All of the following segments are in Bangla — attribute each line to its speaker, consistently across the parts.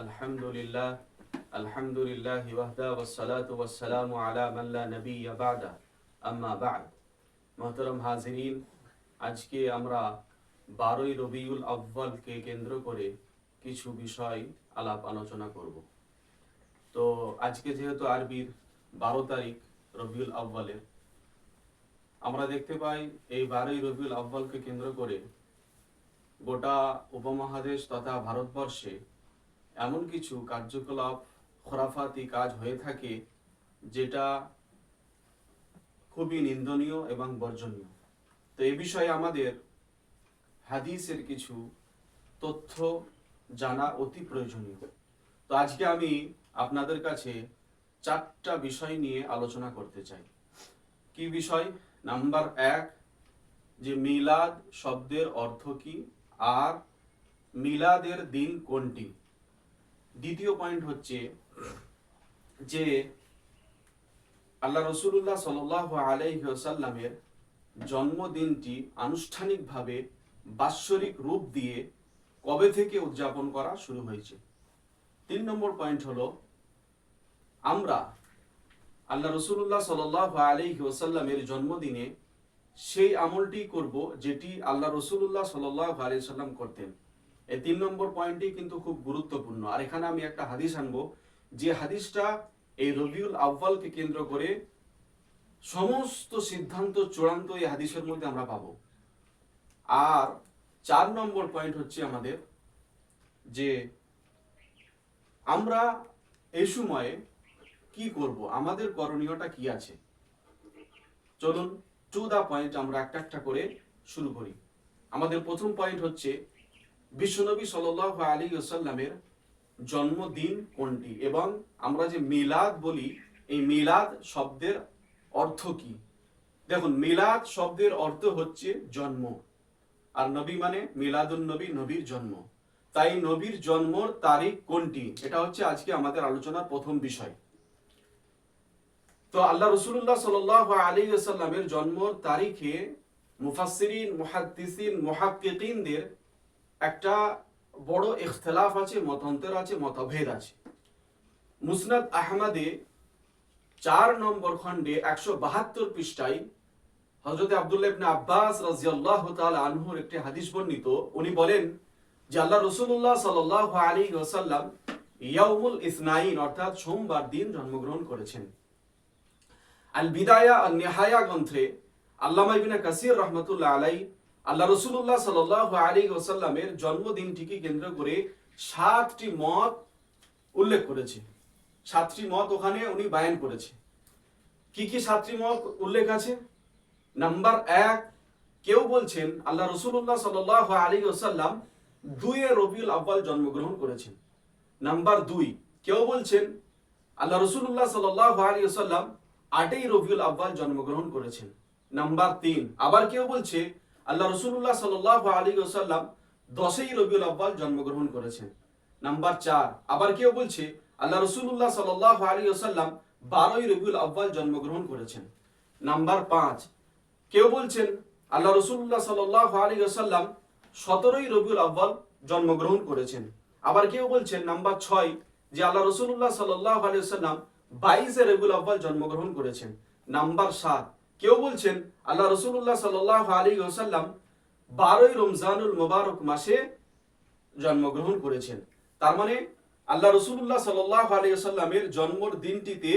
Speaker 1: الحمد لله الحمد لله وحده والصلاة والسلام على من لا نبي بعد أما بعد মহতরম হাজিরিন আজকে আমরা বারোই রবিউল আব্বালকে কেন্দ্র করে কিছু বিষয় আলাপ আলোচনা করব তো আজকে যেহেতু আরবির বারো তারিখ রবিউল আব্বালের আমরা দেখতে পাই এই বারোই রবিউল আব্বালকে কেন্দ্র করে গোটা উপমহাদেশ তথা ভারতবর্ষে এমন কিছু কার্যকলাপ, খরাফাতি কাজ হয়ে থাকে যেটা খুবই নিন্দনীয় এবং বর্জনীয়। তো এ বিষয়ে আমাদের হাদিসের কিছু তথ্য জানা অতি প্রয়োজনীয়। তো আজকে আমি আপনাদের কাছে চারটা বিষয় নিয়ে আলোচনা করতে চাই। কি বিষয়? নাম্বার এক, যে মিলাদ শব্দের অর্থ কি? আর মিলাদের দিন কোনটি? দ্বিতীয় পয়েন্ট হচ্ছে যে আল্লাহ রসুল্লাহ সাল আলাইসাল্লামের জন্মদিনটি আনুষ্ঠানিকভাবে বাৎসরিক রূপ দিয়ে কবে থেকে উদযাপন করা শুরু হয়েছে? তিন নম্বর পয়েন্ট হলো, আমরা আল্লাহ রসুল্লাহ সাল আলাইহি ওসাল্লামের জন্মদিনে সেই আমলটি করব যেটি আল্লাহ রসুল্লাহ সাল্লাহ আলিয়া সাল্লাম করতেন। এই তিন নম্বর পয়েন্টটি কিন্তু খুব গুরুত্বপূর্ণ। আর এখানে আমি একটা হাদিস আনব, যে হাদিসটা এই রবিউল আব্বালকে কেন্দ্র করে সমস্ত সিদ্ধান্ত, চূড়ান্ত এই হাদিসের মধ্যে আমরা পাবো। আর চার নম্বর পয়েন্ট হচ্ছে আমাদের যে আমরা এই সময়ে কি করব? আমাদের করণীয়টা কি আছে? চলুন টু দা পয়েন্ট আমরা একটা একটা করে শুরু করি। আমাদের প্রথম পয়েন্ট হচ্ছে বিশ্বনবী সাল আলী ওসাল্লামের জন্মদিন কোনটি? এবং আমরা যে মিলাদ বলি, এই মিলাদ শব্দের অর্থ কি? দেখুন, মিলাদ শব্দের অর্থ হচ্ছে জন্ম। আর নবী মানে মিলাদুন নবী, নবীর জন্ম। তাই নবীর জন্মর তারিখ কোনটি? এটা হচ্ছে আজকে আমাদের আলোচনার প্রথম বিষয়। তো আল্লাহ রসুল্লাহ সাল আলী সাল্লামের জন্মর তারিখে মুফাসিরিন মুহাদ্দিসিন একটা বড় ইখতলাফ আছে, মতান্তর আছে, মতভেদ আছে। মুসনাদ আহমদে চার নম্বর খণ্ডে একশো বাহাত্তর পৃষ্ঠায় হজরত আবদুল্লাহ আব্বাস রাজিয়াল্লাহ তাআলা আনহুর একটি হাদিস বর্ণিত। উনি বলেন যে আল্লাহ রসুল্লাহ সাল্লাহ আলী ওসাল্লাম ইয়াউমুল ইসনাইন, অর্থাৎ সোমবার দিন জন্মগ্রহণ করেছেন। আল বিদায়া আর নেহায়া গ্রন্থে আল্লামা ইবিনা কাসির রহমতুল্লাহ আলাই আল্লাহ রসুল্লাহ সাল আলী ওসাল্লামের জন্মদিনটিকে কেন্দ্র করে সাতটি মত উল্লেখ করেছে। সাতটি মত ওখানে উনি বায়ন করেছে। কি কি সাতটি মত উল্লেখ আছে? নাম্বার এক, কেউ বলছেন আল্লাহ রসুল্লাহ সাল আলী ওসাল্লাম দুইয়ে রবিউল আব্বাল জন্মগ্রহণ করেছেন। নাম্বার দুই, কেউ বলছেন আল্লাহ রসুল্লাহ সাল আলী ওসাল্লাম আটই রবিউল আব্বাল জন্মগ্রহণ করেছেন। নাম্বার তিন, আবার কেউ বলছে আল্লাহ রসুল্লাহ সাল আলী ওসাল্লাম দশই রবিউল আব্বাল জন্মগ্রহণ করেছেন। নাম্বার চার, আবার কেউ বলছে, আল্লাহ রসুল্লাহ সাল আলী ওসাল্লাম বারোই রবিউল আব্বাল জন্মগ্রহণ করেছেন। নাম্বার পাঁচ, কেউ বলছেন, আল্লাহ রসুল্লাহ সাল আলী ওসাল্লাম সতেরোই রবিউল আব্বাল জন্মগ্রহণ করেছেন। আবার কেউ বলছেন, নাম্বার ছয়, যে আল্লাহ রসুল্লাহ সাল আলী ওসাল্লাম বাইশে রবিউল আব্বাল জন্মগ্রহণ করেছেন। নাম্বার সাত কেউ বলছেন, আল্লাহ রসুল্লাহ সাল আলী ওসাল্লাম বারোই রমজানুল মোবারক মাসে জন্মগ্রহণ করেছেন। তার মানে আল্লাহ রসুল্লাহ সাল আলী ওসাল্লামের জন্মর দিনটিতে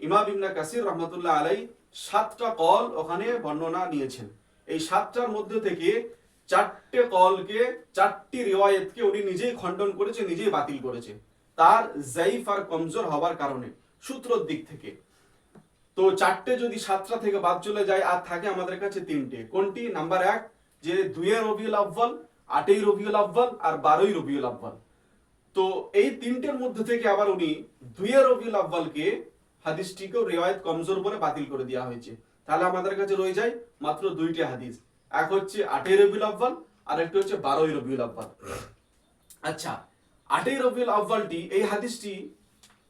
Speaker 1: ইমাম ইবনা কাসির রহমতুল্লাহ আলাই সাতটা কল ওখানে বর্ণনা নিয়েছেন। এই সাতটার মধ্যে থেকে চারটে কলকে, চারটি রিওয়ায়তকে উনি নিজেই খণ্ডন করেছে নিজেই বাতিল করেছে তার জাইফ আর কমজোর হওয়ার কারণে, সূত্রর দিক থেকে। তো চারটে যদি সাতটা থেকে বাদ চলে যায়, আর থাকে আমাদের কাছে তিনটে। কোনটি? নাম্বার এক, যে দুয়ে রবিউল আব্বাল আটই রবিউল আব্বাল আর বারোই রবিউল আব্বাল তো এই তিনটের মধ্যে থেকে আবার উনি দুয়ে রবিউল আব্বালকে হাদিসটিকেও রেওয়ায়ত কমজোর বলে বাতিল করে দেওয়া হয়েছে। তাহলে আমাদের কাছে রয়ে যায় মাত্র দুইটি হাদিস। এক হচ্ছে আটই রবিউল আব্বাল আর একটি হচ্ছে বারোই রবিউল আব্বাল আচ্ছা আটই রবিউল আব্বালটি এই হাদিসটি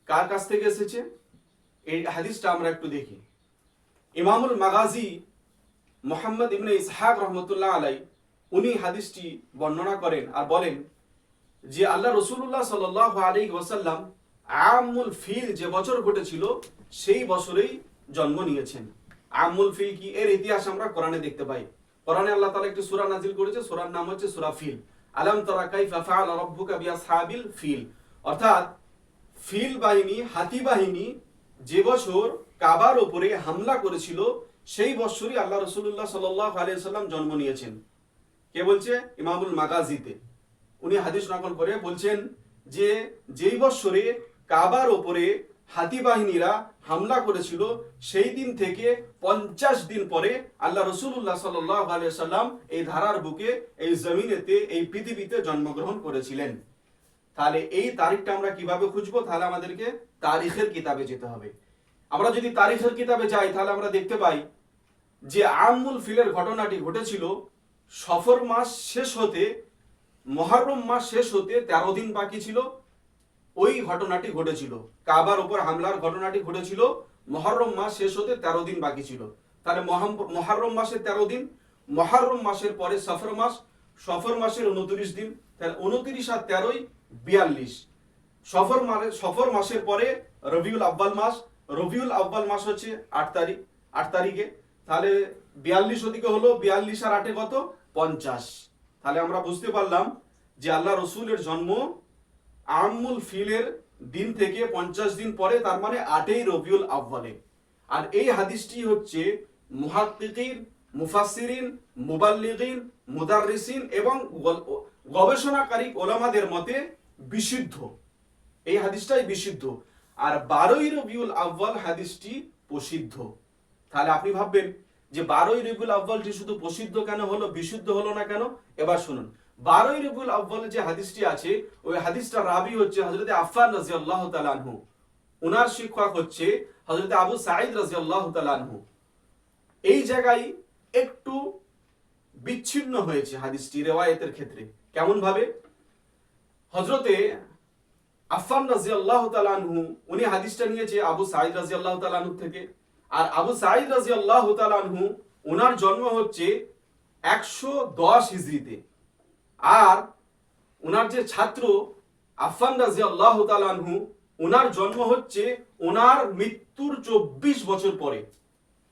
Speaker 1: কার কাছ থেকে এসেছে? এই হাদিসটা আমরা একটু দেখি। ইমামুল মাগাজি মোহাম্মদ ইবনে ইসহাক রহমতুল্লাহ আলাই, উনি হাদিসটি বর্ণনা করেন আর বলেন যে আল্লাহ রসুল্লাহ সাল আলী ওয়াসাল্লাম আমুল ফিল যে বছর ঘটেছিল, সেই বছরেই জন্ম নিয়েছেন। আমুল ফিল কি? এর ইতিহাস আমরা কোরআনে দেখতে পাই। কোরআনে আল্লাহ তালা একটি সূরা নাজিল করেছে, সূরার নাম হচ্ছে সূরা ফিল। আলাম তারা কাইফা ফাআলা রাব্বুকা বিআসহাবিল ফিল। অর্থাৎ ফিল বাহিনী, হাতি বাহিনী যে বছর কাবার ওপরে হামলা করেছিল, সেই বছরই আল্লাহ রসুল্লাহ সাল্লাহ জন্ম নিয়েছেন। কে বলছে? ইমামুল মাগাজিতে। উনি হাদিস নকল করে বলছেন যে, যেই বৎসরে কাবার ওপরে হাতি বাহিনীরা হামলা করেছিল, সেই দিন থেকে পঞ্চাশ দিন পরে আল্লাহ রসুল্লাহ সাল্লাহ সাল্লাম এই ধারার বুকে, এই জমিনেতে, এই পৃথিবীতে জন্মগ্রহণ করেছিলেন। তাহলে এই তারিখটা আমরা কীভাবে খুঁজবো তাহলে আমাদেরকে? তারিখের কিতাবে যেতে হবে। আমরা যদি তারিখের কিতাবে যাই, তাহলে আমরা দেখতে পাই যে আমুল ফিলের ঘটনাটি ঘটেছিল সফর মাস শেষ হতে, মহরম মাস শেষ হতে তেরো দিন বাকি ছিল। ওই ঘটনাটি ঘটেছিল। কাবার উপর হামলার ঘটনাটি ঘটেছিল। মহরম মাস শেষ হতে তেরো দিন বাকি ছিল। তাহলে মহরম মাসের তেরো দিন, মহরম মাসের পরে সফর মাস, সফর মাসের উনত্রিশ দিন, তাহলে উনত্রিশ আর তেরোই বিয়াল্লিশ। সফর মানে সফর মাসের পরে রবিউল আব্বাল মাস। রবিউল আব্বাল মাস হচ্ছে আট তারিখ, আট তারিখে। তাহলে বিয়াল্লিশ ওদিকে হলো, বিয়াল্লিশ আর আটে কত? পঞ্চাশ। তাহলে আমরা বুঝতে পারলাম যে আল্লাহ রসুলের জন্ম আমুল ফিলের দিন থেকে পঞ্চাশ দিন পরে, তার মানে আটেই রবিউল আব্বালে। আর এই হাদিসটি হচ্ছে মুহাক্কিকিন মুফাসসিরিন, মুবাল্লিগিন, মুদাররিসিন এবং গবেষণাকারী ওলামাদের মতে বিশুদ্ধ। এই হাদিসটাই বিশুদ্ধ। আর বারোই রবিউল আব্বাল হাদিসটি প্রসিদ্ধ। তাহলে আপনি ভাববেন যে বারোই রবিউল আব্বালটি শুধু প্রসিদ্ধ কেন হলো, বিশুদ্ধ হলো না কেন? এবার শুনুন। বারোই রবিউল আব্বাল যে হাদিসটি আছে, ওই হাদিসটা রাবি হচ্ছে হজরত আফফান রাজি আল্লাহ তালানহু ওনার শিক্ষক হচ্ছে হজরত আবু সাইদ রাজি আল্লাহ তালানহু এই জায়গায় একটু বিচ্ছিন্ন হয়েছে হাদিসটি রেওয়ায়তের ক্ষেত্রে। কেমন ভাবে হজরতে আফফান রাজি আল্লাহ তালানহু উনি হাদিসটা নিয়েছে আবু সাইদ রাজি আল্লাহ তালানহু থেকে। আর আবু সাইদ রাজি আল্লাহ তালানহু ওনার জন্ম হচ্ছে একশো দশ হিজড়িতে। আর ওনার যে ছাত্র আফফান রাজি আল্লাহ তালানহু ওনার জন্ম হচ্ছে ওনার মৃত্যুর চব্বিশ বছর পরে।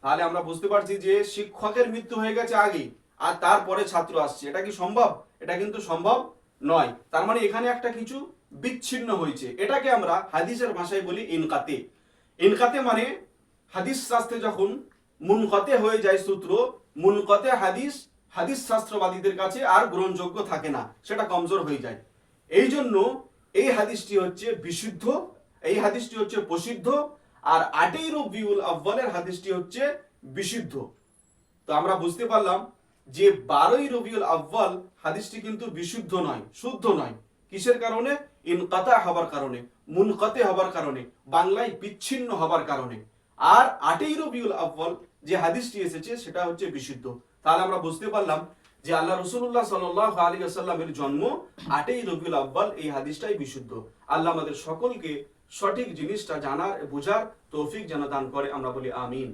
Speaker 1: তাহলে আমরা বুঝতে পারছি যে শিক্ষকের মৃত্যু হয়ে গেছে আগে আর তারপরে ছাত্র আসছে। এটা কি সম্ভব? এটা কিন্তু সম্ভব নয়। তার মানে এখানে একটা কিছু বিচ্ছিন্ন হয়েছে। এটাকে আমরা হাদিসের ভাষায় বলি ইনকাতে। ইনকাতে মানে হাদিস শাস্ত্রে যখন মুনকতে হয়ে যায় সূত্র, মুনকতে হাদিস হাদিস শাস্ত্রবাদীদের কাছে আর গ্রহণযোগ্য থাকে না, সেটা কমজোর হয়ে যায়। এই জন্য এই হাদিসটি হচ্ছে বিশুদ্ধ, এই হাদিসটি হচ্ছে প্রসিদ্ধ, আর আটেই রবিউল আব্বালের হাদিসটি হচ্ছে বিশুদ্ধ। তো আমরা বুঝতে পারলাম যে বারোই রবিউল আব্বাল হাদিসটি কিন্তু বিশুদ্ধ নয়, শুদ্ধ নয়। কিসের কারণে? ইনকাতা হবার কারণে, মুনকাতে হবার কারণে, বাংলায় বিচ্ছিন্ন হবার কারণে। আর আটেই রবিউল আব্বাল যে হাদিসটি এসেছে, সেটা হচ্ছে বিশুদ্ধ। তাহলে আমরা বুঝতে পারলাম যে আল্লাহ রসুল্লাহ সাল্লাহ আলী আসাল্লামের জন্ম আটেই রবিউল আব্বাল এই হাদিসটাই বিশুদ্ধ। আল্লাহ আমাদের সকলকে সঠিক জিনিসটা জানার, বোঝার তৌফিক যেন দান করে, আমরা বলি আমিন।